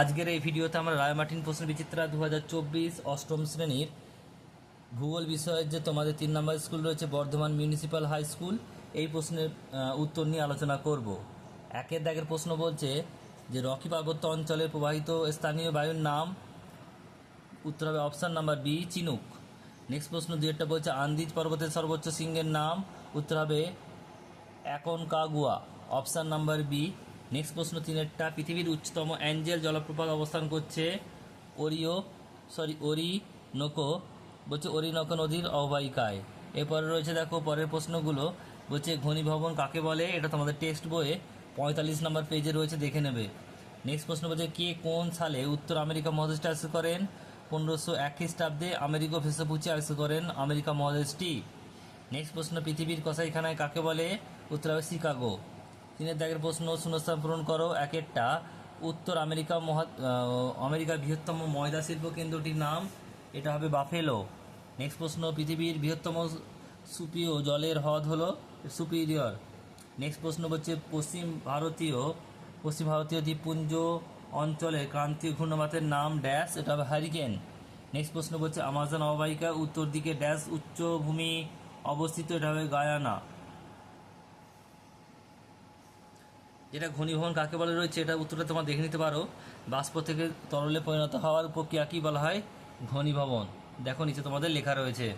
আজকের এই ভিডিওতে আমরা রায়মার্টিন প্রশ্ন বিচিত্রা দু অষ্টম শ্রেণির ভূগোল বিষয়ের যে তোমাদের তিন নম্বর স্কুল রয়েছে, বর্ধমান মিউনিসিপ্যাল হাই স্কুল, এই প্রশ্নের উত্তর নিয়ে আলোচনা করব। একের দাগের প্রশ্ন বলছে যে রকি পার্বত্য অঞ্চলে প্রবাহিত স্থানীয় বায়ুর নাম, উত্তর হবে option number B, Chinook. Next প্রশ্ন দুইটা বলছে, আন্দিজ পর্বতের সর্বোচ্চ সিংহের নাম, উত্তর হবে Aconcagua option number B next প্রশ্ন তিনেরটা, পৃথিবীর উচ্চতম অ্যাঞ্জেল জলপ্রপাত অবস্থান করছে ওরিও, সরি, ওরি নোকো, বলছে ওরিনকো নদীর অববাহিকায়। এরপরে রয়েছে দেখো পরের প্রশ্নগুলো, বলছে ঘনীভবন কাকে বলে? এটা তোমাদের টেক্সট বইয়ে পঁয়তাল্লিশ নম্বর পেজে রয়েছে, দেখে নেবে। নেক্সট প্রশ্ন বলছে কে কোন সালে উত্তর আমেরিকা মহাদেশটা আবিষ্কার করেন? পনেরোশো এক খ্রিস্টাব্দে আমেরিকা ভেসপুচি আবিষ্কার করেন আমেরিকা মহাদেশটি। নেক্সট প্রশ্ন, পৃথিবীর কসাইখানায় কাকে বলে? উত্তর হবে শিকাগো। তিনের দাগের প্রশ্ন শূন্যস্থান পূরণ করো একেরটা। উত্তর আমেরিকা মহা আহ, আমেরিকার বৃহত্তম ময়দা শিল্প কেন্দ্রটির নাম এটা হবে বাফেলো। নেক্সট প্রশ্ন পৃথিবীর বৃহত্তম সুপিও জলের হ্রদ হলো সুপিরিয়র। নেক্সট প্রশ্ন হচ্ছে পশ্চিম ভারতীয় পশ্চিম ভারতীয় দ্বীপপুঞ্জ অঞ্চলে ক্রান্তীয় ঘূর্ণবাতের নাম ড্যাশ এটা হবে হারিকেন। নেক্সট প্রশ্ন বলছে আমাজন অববাহিকা উত্তর দিকে ড্যাশ উচ্চভূমি অবস্থিত এটা হবে গায়ানা। যেটা ঘনীভবন কাকে বলে রয়েছে এটা উত্তরটা তোমরা দেখে নিতে পারো। বাষ্প থেকে তরলে পরিণত হওয়ার প্রক্রিয়া কী বলা হয়? ঘনীভবন। দেখো, নিচে তোমাদের লেখা রয়েছে।